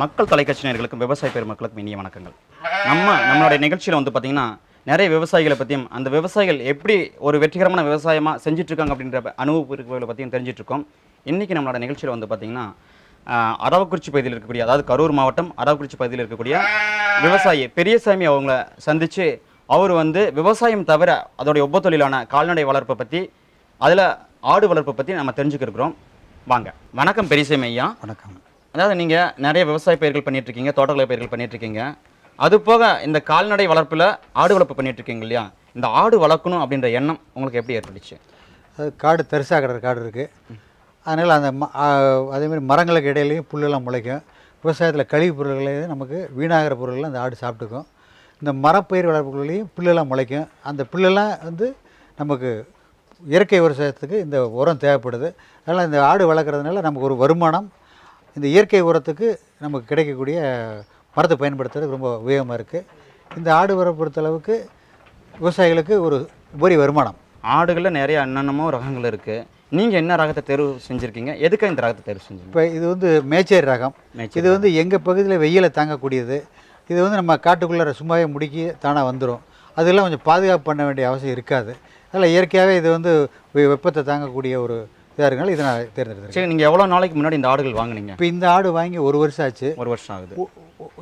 மக்கள் தொலைக்காட்சி நேயர்களுக்கும் விவசாய பெருமக்களுக்கும் இனிய வணக்கங்கள். நம்ம நம்மளுடைய நிகழ்ச்சியில் வந்து பார்த்தீங்கன்னா நிறைய விவசாயிகளை பற்றியும் அந்த விவசாயிகள் எப்படி ஒரு வெற்றிகரமான விவசாயமாக செஞ்சிட்ருக்காங்க அப்படின்ற அனுபவங்களை பற்றியும் தெரிஞ்சிட்ருக்கோம். இன்றைக்கி நம்மளோட நிகழ்ச்சியில் வந்து பார்த்திங்கன்னா அரவக்குறிச்சி பகுதியில் இருக்கக்கூடிய அதாவது கரூர் மாவட்டம் அரவக்குறிச்சி பகுதியில் இருக்கக்கூடிய விவசாயி பெரியசாமி அவங்கள சந்தித்து அவர் வந்து விவசாயம் தவிர அதோடைய ஒப்பத்தொழிலான கால்நடை வளர்ப்பை பற்றி அதில் ஆடு வளர்ப்பை பற்றி நம்ம தெரிஞ்சுக்கிருக்கிறோம். வாங்க. வணக்கம் பெரியசாமி ஐயா. வணக்கம். அதாவது நீங்கள் நிறைய விவசாய பயிர்கள் பண்ணிட்டுருக்கீங்க தோட்டக்கலை பயிர்கள் பண்ணிட்டுருக்கீங்க. அது போக இந்த கால்நடை வளர்ப்பில் ஆடு வளர்ப்பு பண்ணிகிட்ருக்கீங்க இல்லையா? இந்த ஆடு வளர்க்கணும் அப்படின்ற எண்ணம் உங்களுக்கு எப்படி ஏற்பட்டுச்சு? அது காடு தரிசாக கிடக்கிற காடு இருக்குது அதனால் அந்த ம அதேமாதிரி மரங்களுக்கு இடையிலையும் புல்லெல்லாம் முளைக்கும். விவசாயத்தில் கழிவு பொருள்களையும் நமக்கு வீணாகிற பொருள்களை அந்த ஆடு சாப்பிட்டுக்கும். இந்த மரப்பயிர் வளர்ப்புகளையும் புல்லெல்லாம் முளைக்கும். அந்த புல்லெல்லாம் வந்து நமக்கு இயற்கை விவசாயத்துக்கு இந்த உரம் தேவைப்படுது. அதனால் இந்த ஆடு வளர்க்குறதுனால நமக்கு ஒரு வருமானம் இந்த இயற்கை உரத்துக்கு நமக்கு கிடைக்கக்கூடிய மரத்தை பயன்படுத்துறது ரொம்ப உபயோகமாக இருக்குது இந்த ஆடு உரம் பொறுத்தளவுக்கு விவசாயிகளுக்கு ஒரு உபரி வருமானம். ஆடுகளில் நிறைய என்னென்னமோ ரகங்கள் இருக்குது நீங்கள் என்ன ரகத்தை தேர்வு செஞ்சுருக்கீங்க? எதுக்காக இந்த ரகத்தை தேர்வு செஞ்சீங்க? இப்போ இது வந்து மேச்சேரி ரகம். இது வந்து எங்கள் பகுதியில் வெயிலை தாங்கக்கூடியது. இது வந்து நம்ம காட்டுக்குள்ளே சும்மாவே முடுக்கி தானாக வந்துடும் அதெல்லாம் கொஞ்சம் பாதுகாப்பு பண்ண வேண்டிய அவசியம் இருக்காது. அதில் இயற்கையாகவே இது வந்து வெப்பத்தை தாங்கக்கூடிய ஒரு இதாக இருக்கனால இதை நான் தேர்ந்தெடுத்திருக்கேன். சரி நீங்கள் எவ்வளோ நாளைக்கு முன்னாடி இந்த ஆடுகள் வாங்குனீங்க? இப்போ இந்த ஆடு வாங்கி ஒரு வருஷம் ஆச்சு. ஒரு வருஷம் ஆகுது.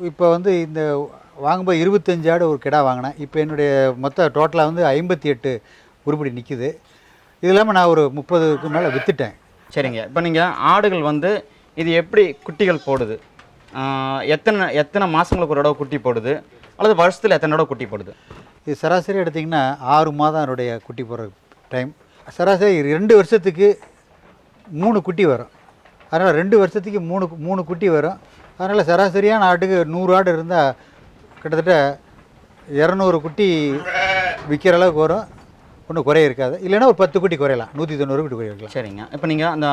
இப்போ வந்து இந்த வாங்கும்போது இருபத்தஞ்சு ஆடு ஒரு கிடா வாங்கினேன். இப்போ என்னுடைய மொத்த டோட்டலாக வந்து ஐம்பத்தி எட்டு உருப்படி நிற்கிது இது இல்லாமல் நான் ஒரு முப்பதுக்கு மேலே விற்றுட்டேன் சரிங்க. இப்போ நீங்கள் ஆடுகள் வந்து இது எப்படி குட்டிகள் போடுது? எத்தனை எத்தனை மாதங்களுக்கு ஒரு தடவை குட்டி போடுது? அல்லது வருஷத்தில் எத்தனை தடவை குட்டி போடுது? இது சராசரி எடுத்திங்கன்னா ஆறு மாதம் என்னுடைய குட்டி போடுற டைம் சராசரி ரெண்டு வருஷத்துக்கு மூணு குட்டி வரும். அதனால் ரெண்டு வருஷத்துக்கு மூணு மூணு குட்டி வரும். அதனால் சராசரியான ஆட்டுக்கு நூறு ஆடு இருந்தால் கிட்டத்தட்ட இரநூறு குட்டி விற்கிற அளவுக்கு வரும். ஒன்றும் குறைய இருக்காது. இல்லைன்னா ஒரு பத்து குட்டி குறையலாம். நூற்றி தொண்ணூறு குட்டி குறையலாம் சரிங்க. இப்போ நீங்கள் அந்த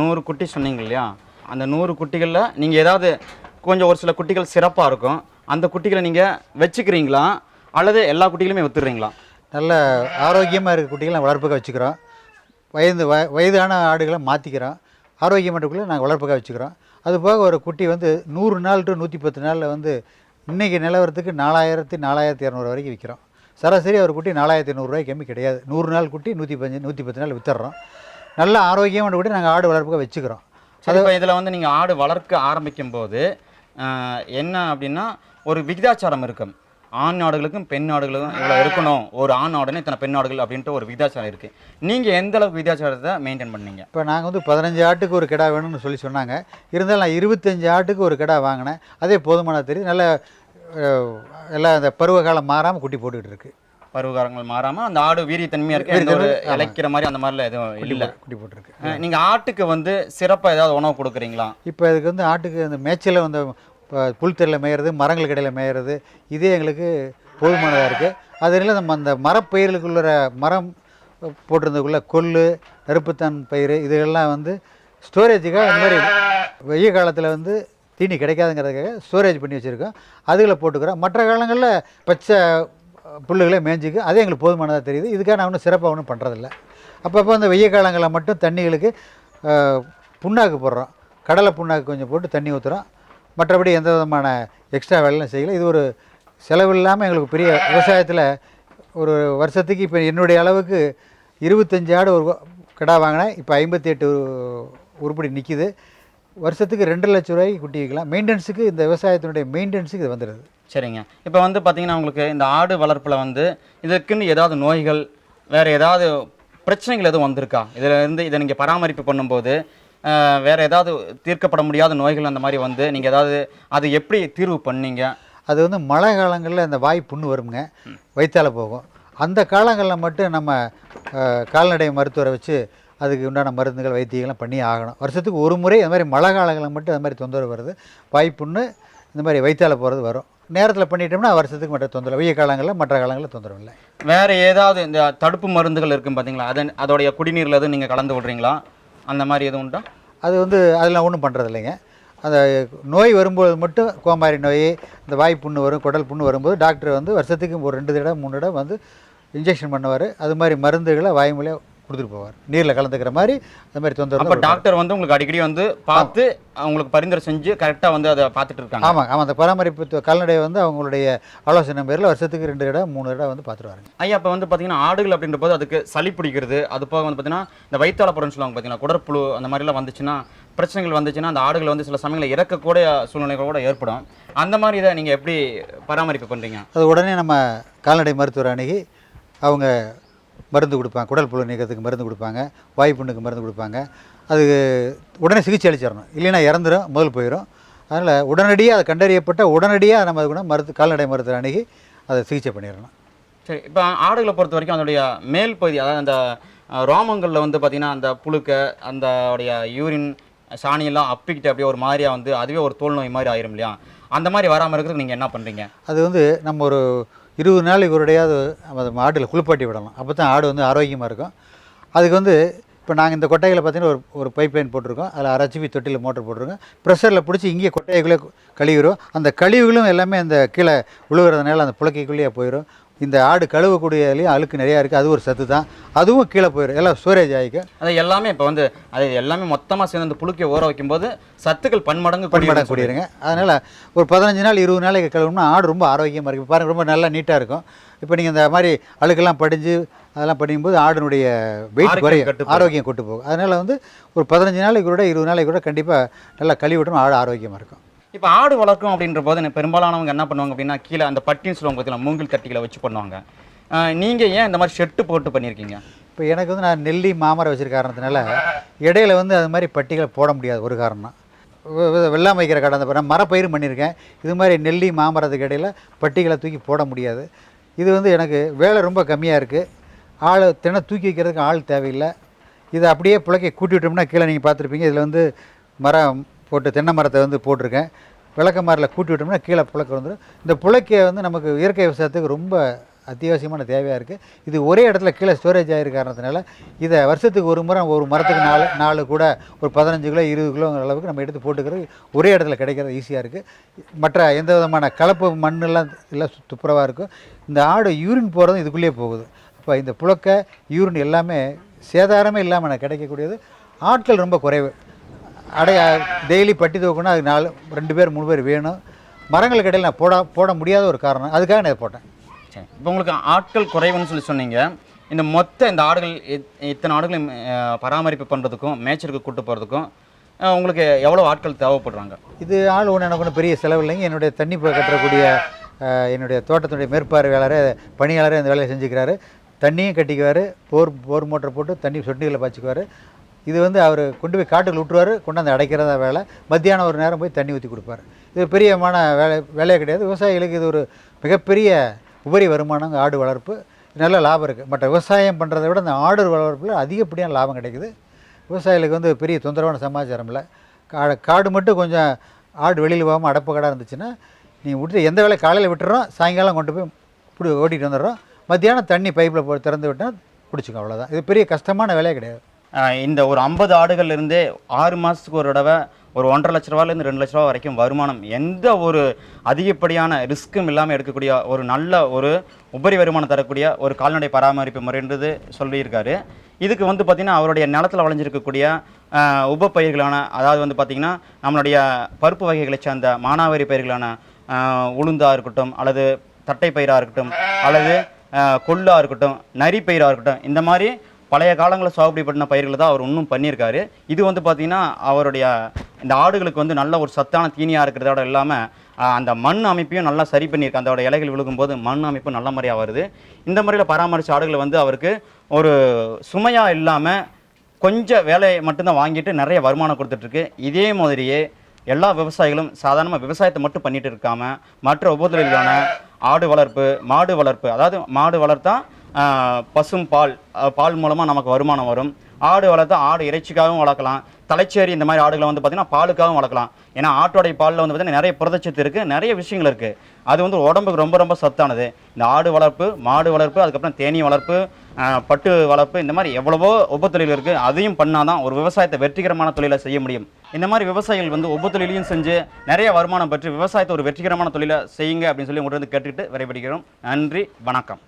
நூறு குட்டி சொன்னீங்க இல்லையா? அந்த நூறு குட்டிகளில் நீங்கள் ஏதாவது கொஞ்சம் ஒரு சில குட்டிகள் சிறப்பாக இருக்கும். அந்த குட்டிகளை நீங்கள் வச்சுக்கிறீங்களா? அல்லது எல்லா குட்டிகளுமே வித்துடுறீங்களா? நல்ல ஆரோக்கியமாக இருக்க குட்டிகளை வளர்ப்புக்காக வச்சுக்கிறோம். வயது வ வயதான ஆடுகளை மாற்றிக்கிறோம் ஆரோக்கியமற்றக்குள்ளே நாங்கள் வளர்ப்புக்காக வச்சுக்கிறோம். அது போக ஒரு குட்டி வந்து நூறு நாள் டு நூற்றி பத்து நாளில் வந்து இன்றைக்கி நிலவரத்துக்கு நாலாயிரத்தி நாலாயிரத்தி இரநூறு வரைக்கும் விற்கிறோம் சராசரி ஒரு குட்டி நாலாயிரத்தி நூறுரூவாய்க்கு கம்மி கிடையாது. நூறு நாள் குட்டி நூற்றி பஞ்சு நூற்றி பத்து நாள் வித்துடுறோம் நல்ல ஆரோக்கியமான குட்டி நாங்கள் ஆடு வளர்ப்புக்காக வச்சுக்கிறோம். அது இதில் வந்து நீங்கள் ஆடு வளர்க்க ஆரம்பிக்கும் போது என்ன அப்படின்னா ஒரு விகிதாச்சாரம் இருக்கும். ஆண் ஆடுகளுக்கும் பெண் ஆடுகளுக்கும் இவ்வளோ இருக்கணும். ஒரு ஆண் ஆடுன்னு இத்தனை பெண் ஆடுகள் அப்படின்ட்டு ஒரு விகிதாச்சாரம் இருக்குது நீங்கள் எந்த அளவுக்கு விகிதாச்சாரத்தை மெயின்டைன் பண்ணீங்க? இப்போ நாங்கள் வந்து பதினஞ்சு ஆட்டுக்கு ஒரு கிடா வேணும்னு சொல்லி சொன்னாங்க. இருந்தாலும் நான் இருபத்தஞ்சு ஆட்டுக்கு ஒரு கிடா வாங்கினேன். அதே போதுமான தெரியும் நல்ல எல்லாம் அந்த பருவகாலம் மாறாமல் குட்டி போட்டுக்கிட்டு இருக்கு. பருவகாரங்கள் மாறாமல் அந்த ஆடு வீரியத்தன்மையாக இருக்குது எந்த ஒரு. இழைக்கிற மாதிரி அந்த மாதிரிலாம் எதுவும் இல்லை. குட்டி போட்டிருக்கு. நீங்கள் ஆட்டுக்கு வந்து சிறப்பாக ஏதாவது உணவு கொடுக்குறீங்களா? இப்போ இதுக்கு வந்து ஆட்டுக்கு அந்த மேய்ச்சலில் வந்து இப்போ புல்தரையில் மேயிறது மரங்களுக்கு இடையில் மேயிறது இதே எங்களுக்கு போதுமானதாக இருக்குது அதனால நம்ம அந்த மரப்பயிர்களுக்குள்ள மரம் போட்டிருந்ததுக்குள்ள கொள்ளு நெருப்புத்தான் பயிர் இதுகளெல்லாம் வந்து ஸ்டோரேஜுக்காக இந்த மாதிரி வெய்ய காலத்தில் வந்து தீனி கிடைக்காதுங்கிறதுக்காக ஸ்டோரேஜ் பண்ணி வச்சுருக்கோம். அதுகளை போட்டுக்கிறோம். மற்ற காலங்களில் பச்சை புல்லுகளே மேய்ஞ்சிக்கும் அதே எங்களுக்கு போதுமானதாக தெரியுது. இதுக்காக நான் ஒன்றும் சிறப்பாக ஒன்றும் பண்ணுறதில்ல அப்பப்போ அந்த வெய்ய காலங்களில் மட்டும் தண்ணிகளுக்கு புண்ணாக்கு போடுறோம். கடலை புண்ணாக்கு கொஞ்சம் போட்டு தண்ணி ஊற்றுறோம் மற்றபடி எந்த விதமான எக்ஸ்ட்ரா வேலையும் செய்யலை. இது ஒரு செலவு இல்லாமல் எங்களுக்கு பெரிய விவசாயத்தில் ஒரு வருஷத்துக்கு இப்போ என்னுடைய அளவுக்கு இருபத்தஞ்சு ஆடு ஒரு கிடா வாங்கினேன் இப்போ ஐம்பத்தி எட்டு உருப்படி நிற்கிது வருஷத்துக்கு ரெண்டு லட்ச ரூபாய்க்கு குட்டி வைக்கலாம் மெயின்டெனன்ஸுக்கு இந்த விவசாயத்தினுடைய மெயின்டெனன்ஸுக்கு இது வந்துடுது சரிங்க. இப்போ வந்து பார்த்தீங்கன்னா உங்களுக்கு இந்த ஆடு வளர்ப்பில் வந்து இதற்குன்னு ஏதாவது நோய்கள் வேறு ஏதாவது பிரச்சனைகள் எதுவும் வந்திருக்கா? இதில் இருந்து இதை நீங்கள் பராமரிப்பு பண்ணும்போது வேற ஏதாவது தீர்க்கப்பட முடியாத நோய்கள் அந்த மாதிரி வந்து நீங்கள் ஏதாவது அது எப்படி தீர்வு பண்ணீங்க? அது வந்து மழை காலங்களில் அந்த வாய் புண்ணு வருங்க. வயிற்றால போகும். அந்த காலங்களில் மட்டும் நம்ம கால்நடை மருத்துவரை வச்சு அதுக்கு உண்டான மருந்துகள் வைத்தியங்கள்லாம் பண்ணி ஆகணும். வருஷத்துக்கு ஒரு முறை அந்த மாதிரி மழை காலங்களில் மட்டும் அந்த மாதிரி தொந்தரவு வருது. வாய் புண்ணு இந்த மாதிரி வயிற்றால போகிறது வரும். நேரத்தில் பண்ணிட்டோம்னா வருஷத்துக்கு மட்டும் தொந்தரவு வெய்ய காலங்களில் மற்ற காலங்களில் தொந்தரவு இல்லை. வேற ஏதாவது இந்த தடுப்பு மருந்துகள் இருக்கும் பார்த்தீங்களா அதன் அதோடைய குடிநீரில் எதுவும் நீங்கள் கலந்து விடுறீங்களா? அந்த மாதிரி எதுவும் உண்டா? அது வந்து அதெல்லாம் ஒன்றும் பண்ணுறது இல்லைங்க அந்த நோய் வரும்போது மட்டும் கோமாரி நோய் இந்த வாய் புண்ணு வரும் குடல் புண்ணு வரும்போது டாக்டர் வந்து வருஷத்துக்கு ஒரு ரெண்டு தடவை மூணு தடவை வந்து இன்ஜெக்ஷன் பண்ணுவார். அது மாதிரி மருந்துகளை வாய்மொழியாக கொடுத்துட்டு போவார். நீரில் கலந்துக்கிற மாதிரி அந்த மாதிரி தொந்தரவு அப்ப டாக்டர் வந்து உங்களுக்கு அடிக்கடி வந்து பார்த்து உங்களுக்கு பரிந்துரை செஞ்சு கரெக்டா வந்து அதை பார்த்துட்டு இருக்காங்க. ஆமாம் ஆமாம் அந்த பராமரிப்பு கால்நடையை வந்து அவங்களுடைய ஆலோசனை பேரில் வருஷத்துக்கு ரெண்டு இடம் மூணு இடம் வந்து பார்த்துட்டு வராங்க ஐயா இப்போ வந்து பார்த்தீங்கன்னா ஆடுகள் அப்படின்ற போது அதுக்கு சளி பிடிக்கிறது அது போக வந்து பார்த்தீங்கன்னா இந்த வயிற்றால சொல்லுவாங்க பார்த்தீங்கன்னா குடற்புழு அந்த மாதிரிலாம் வந்துச்சுன்னா பிரச்சனைகள் வந்துச்சுன்னா அந்த ஆடுகள் வந்து சில சமயங்களில் இறக்கக்கூடிய சூழ்நிலைகள் கூட ஏற்படும். அந்த மாதிரி இதை நீங்கள் எப்படி பராமரிப்பு பண்ணுறீங்க அது உடனே நம்ம கால்நடை மருத்துவர் அணுகி அவங்க மருந்து கொடுப்பாங்க. குடல் புழு நீக்கத்துக்கு மருந்து கொடுப்பாங்க. வாய் புண்ணுக்கு மருந்து கொடுப்பாங்க. அது உடனே சிகிச்சை அளிச்சிடணும். இல்லைன்னா இறந்துரும் முதல் போயிடும் அதனால் உடனடியாக அது கண்டறியப்பட்ட உடனடியாக நம்ம அது கூட மருத்து கால்நடை மருத்துவர் அணுகி அதை சிகிச்சை பண்ணிடணும். சரி. இப்போ ஆடுகளை பொறுத்த வரைக்கும் அதனுடைய மேல் பகுதி அதாவது அந்த ரோமங்களில் வந்து பார்த்தீங்கன்னா அந்த புழுக்க அந்த உடைய யூரின் சாணியெல்லாம் அப்பிக்கிட்டு அப்படியே ஒரு மாதிரியா வந்து அதுவே ஒரு தோல் நோய் மாதிரி ஆயிரும் இல்லையா? அந்த மாதிரி வராமல் இருக்கிறதுக்கு நீங்கள் என்ன பண்ணுறீங்க அது வந்து நம்ம ஒரு இருபது நாள் இவருடையாவது அந்த மாட்டில் குளிப்பாட்டி விடலாம். அப்போ தான் ஆடு வந்து ஆரோக்கியமாக இருக்கும். அதுக்கு வந்து இப்போ நாங்கள் இந்த கொட்டைகளை பார்த்தீங்கன்னா ஒரு ஒரு பைப் லைன் போட்டிருக்கோம். அதில் அரைச்சிபி தொட்டியில் மோட்டர் போட்டிருக்கோம். ப்ரெஷரில் பிடிச்சி இங்கே கொட்டைக்குள்ளே கழுவிடும் அந்த கழிவுகளும் எல்லாமே அந்த கீழே விழுகிறதுனால அந்த புழக்கைக்குள்ளேயே போயிடும் இந்த ஆடு கழுவக்கூடியதுலேயும் அழுக்கு நிறையா இருக்குது அது ஒரு சத்து தான். அதுவும் கீழே போயிடும் எல்லாம் ஸ்டோரேஜ் ஆகிக்கும் அது எல்லாமே இப்போ வந்து அது எல்லாமே மொத்தமாக சேர்ந்து அந்த புழுக்கையை ஊற வைக்கும்போது சத்துக்கள் பன்மடங்கு பன்மடம் கூடியிருங்க. அதனால் ஒரு பதினஞ்சு நாள் இருபது நாளைக்கு கழுவுனா ஆடு ரொம்ப ஆரோக்கியமாக இருக்கும் பாருங்கள் ரொம்ப நல்லா நீட்டாக இருக்கும். இப்போ நீங்கள் இந்த மாதிரி அழுக்கெல்லாம் படிஞ்சு அதெல்லாம் படிக்கும்போது ஆடினுடைய வெயிட் ஆரோக்கியம் குறையும். ஆரோக்கியம் கொட்டு போகும். அதனால் வந்து ஒரு பதினஞ்சு நாளைக்கு கூட இருபது நாளைக்கு கூட கண்டிப்பாக நல்லா கழுவி விட்டோம் ஆடு ஆரோக்கியமாக இருக்கும். இப்போ ஆடு வளர்க்கும் அப்படின்ற போது என்ன பெரும்பாலானவங்க என்ன பண்ணுவாங்க அப்படின்னா கீழே அந்த பட்டின்னு சொல்லுவாங்க பார்த்தீங்களா மூங்கில் தட்டிகளை வச்சு பண்ணுவாங்க. நீங்கள் ஏன் இந்த மாதிரி ஷெட்டு போட்டு பண்ணியிருக்கீங்க இப்போ எனக்கு வந்து நான் நெல்லி மாமரம் வச்சிருக்க காரணத்தினால இடையில வந்து அது மாதிரி பட்டிகளை போட முடியாது ஒரு காரணம் வெள்ளாம் வைக்கிற கடை நான் மரப்பயிர் பண்ணியிருக்கேன் இது மாதிரி நெல்லி மாமரத்துக்கு இடையில் பட்டிகளை தூக்கி போட முடியாது. இது வந்து எனக்கு வேலை ரொம்ப கம்மியாக இருக்குது ஆள் தினம் தூக்கி வைக்கிறதுக்கு ஆள் தேவையில்லை. இதை அப்படியே புழைக்க கூட்டி விட்டோம்னா கீழே நீங்கள் பார்த்துருப்பீங்க இதில் வந்து மரம் போட்டு தென்னை மரத்தை வந்து போட்டிருக்கேன். விளக்க மரில் கூட்டி விட்டோம்னா கீழே புழக்க வந்துடும் இந்த புழக்கையை வந்து நமக்கு இயற்கை விவசாயத்துக்கு ரொம்ப அத்தியாவசியமான தேவையாக இருக்குது இது ஒரே இடத்துல கீழே ஸ்டோரேஜ் ஆகிருக்க காரணத்தினால இதை வருஷத்துக்கு ஒரு முறை ஒரு மரத்துக்கு நாலு நாலு கூட ஒரு பதினஞ்சு கிலோ இருபது கிலோங்கிற அளவுக்கு நம்ம எடுத்து போட்டுக்கிறது ஒரே இடத்துல கிடைக்கிறது ஈஸியாக இருக்குது மற்ற எந்த விதமான கலப்பு மண்ணெல்லாம் எல்லாம் துப்புரவாக இருக்கும். இந்த ஆடு யூரின் போகிறதும் இதுக்குள்ளேயே போகுது. இப்போ இந்த புழக்க யூரின் எல்லாமே சேதாரமே இல்லாமல் எனக்கு கிடைக்கக்கூடியது. ஆட்கள் ரொம்ப குறைவு. அடைய டெய்லி பட்டி தூக்கணும் அதுக்கு நாலு ரெண்டு பேர் மூணு பேர் வேணும். மரங்களுக்கு இடையில நான் போட போட முடியாத ஒரு காரணம். அதுக்காக நான் இதை போட்டேன். சரி. இப்போ உங்களுக்கு ஆட்கள் குறைவுன்னு சொல்லி சொன்னீங்க. இந்த மொத்த இந்த ஆடுகள் இத்- இத்தனை ஆடுகளையும் பராமரிப்பு பண்ணுறதுக்கும் மேய்ச்சலுக்கு கூட்டு போகிறதுக்கும் உங்களுக்கு எவ்வளோ ஆட்கள் தேவைப்படுறாங்க? இது ஆள் ஒன்று எனக்கு ஒன்றும் பெரிய செலவு இல்லைங்க. என்னுடைய தண்ணி கட்டக்கூடிய என்னுடைய தோட்டத்துடைய மேற்பார்வையாளரே பணியாளரே அந்த வேலையை செஞ்சுக்கிறாரு. தண்ணியும் கட்டிக்குவார். போர் போர் மோட்டர் போட்டு தண்ணி சொட்டுகளை பாய்ச்சிக்குவார். இது வந்து அவர் கொண்டு போய் காட்டுக்கு விட்டுருவார் கொண்டாந்து அடைக்கிறதா வேலை. மத்தியானம் ஒரு நேரம் போய் தண்ணி ஊற்றி கொடுப்பாரு. இது பெரியமான வேலை வேலையே கிடையாது. விவசாயிகளுக்கு இது ஒரு மிகப்பெரிய உபரி வருமானம் ஆடு வளர்ப்பு. நல்ல லாபம் இருக்குது மற்ற விவசாயம் பண்ணுறதை விட இந்த ஆடு வளர்ப்பில் அதிகப்படியான லாபம் கிடைக்குது. விவசாயிகளுக்கு வந்து பெரிய தொந்தரவான சமாச்சாரம் இல்லை. காடு காடு மட்டும் கொஞ்சம் ஆடு வெளியில் போகாமல் அடப்பு கடை இருந்துச்சுன்னா நீங்கள் விட்டு எந்த வேலை காலையில் விட்டுறோம் சாயங்காலம் கொண்டு போய் இப்படி ஓட்டிகிட்டு வந்துடுறோம். மத்தியானம் தண்ணி பைப்பில் போ திறந்து விட்டால் பிடிச்சிக்கும் அவ்வளோதான் இது பெரிய கஷ்டமான வேலையே கிடையாது. இந்த ஒரு ஐம்பது ஆடுகள்லேருந்தே ஆறு மாதத்துக்கு ஒரு தடவை ஒரு ஒன்றரை லட்ச ரூபாலேருந்து ரெண்டு லட்ச ரூபா வரைக்கும் வருமானம் எந்த ஒரு அதிகப்படியான ரிஸ்க்கும் இல்லாமல் எடுக்கக்கூடிய ஒரு நல்ல ஒரு உபரி வருமானம் தரக்கூடிய ஒரு கால்நடை பராமரிப்பு முறைன்றது சொல்லியிருக்காரு. இதுக்கு வந்து பார்த்திங்கன்னா அவருடைய நிலத்தில் வளைஞ்சிருக்கக்கூடிய உப பயிர்களான அதாவது வந்து பார்த்திங்கன்னா நம்மளுடைய பருப்பு வகைகளை சார்ந்த மானாவாரி பயிர்களான உளுந்தாக இருக்கட்டும் அல்லது தட்டை பயிராக இருக்கட்டும் அல்லது கொள்ளாக இருக்கட்டும் நரி பயிராக இருக்கட்டும் இந்த மாதிரி பழைய காலங்களில் சாகுபடி பண்ண பயிர்களை தான் அவர் இன்னும் பண்ணியிருக்காரு. இது வந்து பார்த்திங்கன்னா அவருடைய இந்த ஆடுகளுக்கு வந்து நல்ல ஒரு சத்தான தீனியாக இருக்கிறதோட இல்லாமல் அந்த மண் அமைப்பையும் நல்லா சரி பண்ணியிருக்கு அதோட இலைகள் விழுகும்போது மண் அமைப்பு நல்ல முறையாக வருது. இந்த முறையில் பராமரித்த ஆடுகள் வந்து அவருக்கு ஒரு சுமையாக இல்லாமல் கொஞ்சம் வேலையை மட்டும்தான் வாங்கிட்டு நிறைய வருமானம் கொடுத்துட்ருக்கு. இதே மாதிரியே எல்லா விவசாயிகளும் சாதாரணமாக விவசாயத்தை மட்டும் பண்ணிட்டு இருக்காமல் மற்ற உபதொழிலான ஆடு வளர்ப்பு மாடு வளர்ப்பு அதாவது மாடு வளர்த்தா பசும் பால் பால் மூலமாக நமக்கு வருமானம் வரும். ஆடு வளர்த்தா ஆடு இறைச்சிக்காகவும் வளர்க்கலாம். தலைச்சேரி இந்த மாதிரி ஆடுகளை வந்து பார்த்திங்கன்னா பாலுக்காகவும் வளர்க்கலாம். ஏன்னா ஆட்டோடைய பாலில் வந்து பார்த்திங்கன்னா நிறைய புரதச்சத்து இருக்குது நிறைய விஷயங்கள் இருக்குது அது வந்து உடம்புக்கு ரொம்ப ரொம்ப சத்தானது. இந்த ஆடு வளர்ப்பு மாடு வளர்ப்பு அதுக்கப்புறம் தேனீ வளர்ப்பு பட்டு வளர்ப்பு இந்த மாதிரி எவ்வளவோ உபத்தொழில் இருக்குது அதையும் பண்ணால் தான் ஒரு விவசாயத்தை வெற்றிகரமான தொழிலை செய்ய முடியும். இந்த மாதிரி விவசாயிகள் வந்து உபத்தொழிலையும் செஞ்சு நிறைய வருமானம் பெற்று விவசாயத்தை ஒரு வெற்றிகரமான தொழிலை செய்யுங்க அப்படின்னு சொல்லி உங்கள்கிட்ட வந்து கேட்டுக்கிட்டு விரைவடிக்கிறோம் நன்றி வணக்கம்.